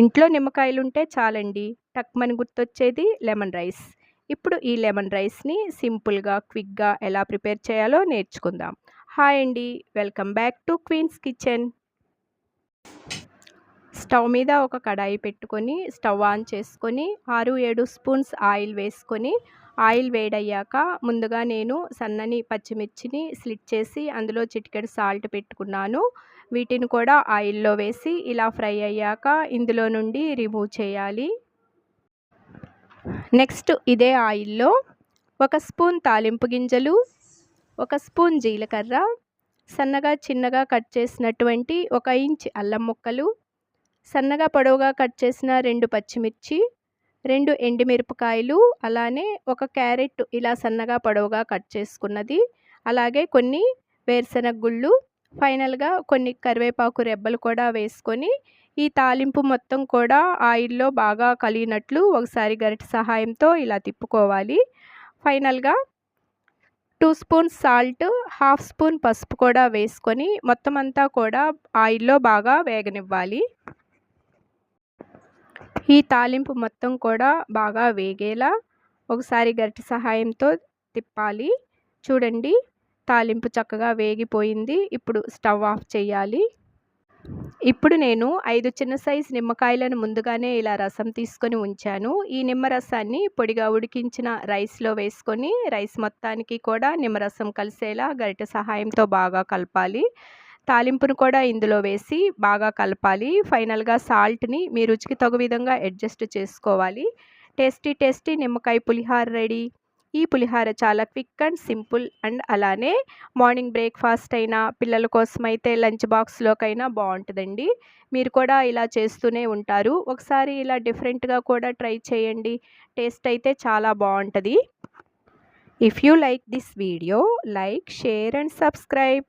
ఇంట్లో నిమ్మకాయలు ఉంటే చాలండి. టక్మని గుర్తొచ్చేది లెమన్ రైస్. ఇప్పుడు ఈ లెమన్ రైస్ని సింపుల్గా క్విక్గా ఎలా ప్రిపేర్ చేయాలో నేర్చుకుందాం. హాయ్ అండి. Welcome back to queen's kitchen. Stove మీద ఒక కడాయి పెట్టుకొని స్టవ్ ఆన్ చేసుకొని ఆరు ఏడు స్పూన్స్ ఆయిల్ వేసుకొని ఆయిల్ వేడయ్యాక ముందుగా నేను సన్నని పచ్చిమిర్చిని స్లిట్ చేసి అందులో చిటికెడు సాల్ట్ పెట్టుకున్నాను. వీటిని కూడా ఆయిల్లో వేసి ఇలా ఫ్రై అయ్యాక ఇందులో నుండి రిమూవ్ చేయాలి. నెక్స్ట్ ఇదే ఆయిల్లో ఒక స్పూన్ తాలింపు గింజలు ఒక స్పూన్ జీలకర్ర సన్నగా చిన్నగా కట్ చేసినటువంటి ఒక ఇంచ్ అల్లం ముక్కలు సన్నగా పొడవుగా కట్ చేసిన రెండు పచ్చిమిర్చి రెండు ఎండుమిరపకాయలు అలానే ఒక క్యారెట్ ఇలా సన్నగా పొడవుగా కట్ చేసుకున్నది అలాగే కొన్ని వేరుశనగ గుళ్ళు ఫైనల్గా కొన్ని కరివేపాకు రెబ్బలు కూడా వేసుకొని ఈ తాలింపు మొత్తం కూడా ఆయిల్లో బాగా కలిగినట్లు ఒకసారి గరిటె సహాయంతో ఇలా తిప్పుకోవాలి. ఫైనల్గా two spoons salt half spoon పసుపు కూడా వేసుకొని మొత్తం అంతా కూడా ఆయిల్లో బాగా వేగనివ్వాలి. ఈ తాలింపు మొత్తం కూడా బాగా వేగేలా ఒకసారి గరిటె సహాయంతో తిప్పాలి. చూడండి. తాలింపు చక్కగా వేగిపోయింది. ఇప్పుడు స్టవ్ ఆఫ్ చేయాలి. ఇప్పుడు నేను ఐదు చిన్న సైజు నిమ్మకాయలను ముందుగానే ఇలా రసం తీసుకొని ఉంచాను. ఈ నిమ్మరసాన్ని పొడిగా ఉడికించిన రైస్లో వేసుకొని రైస్ మొత్తానికి కూడా నిమ్మరసం కలిసేలా గరిట సహాయంతో బాగా కలపాలి. తాలింపును కూడా ఇందులో వేసి బాగా కలపాలి. ఫైనల్గా సాల్ట్ని మీ రుచికి తగు విధంగా అడ్జస్ట్ చేసుకోవాలి. టేస్టీ టేస్టీ నిమ్మకాయ పులిహార రెడీ. ఈ పులిహార చాలా క్విక్ అండ్ సింపుల్ అండ్ అలానే మార్నింగ్ బ్రేక్ఫాస్ట్ అయినా పిల్లల కోసం అయితే లంచ్ బాక్స్లోకైనా బాగుంటుందండి మీరు కూడా ఇలా చేస్తూనే ఉంటారు. ఒకసారి ఇలా డిఫరెంట్గా కూడా ట్రై చేయండి. టేస్ట్ అయితే చాలా బాగుంటుంది if you like this video like share and subscribe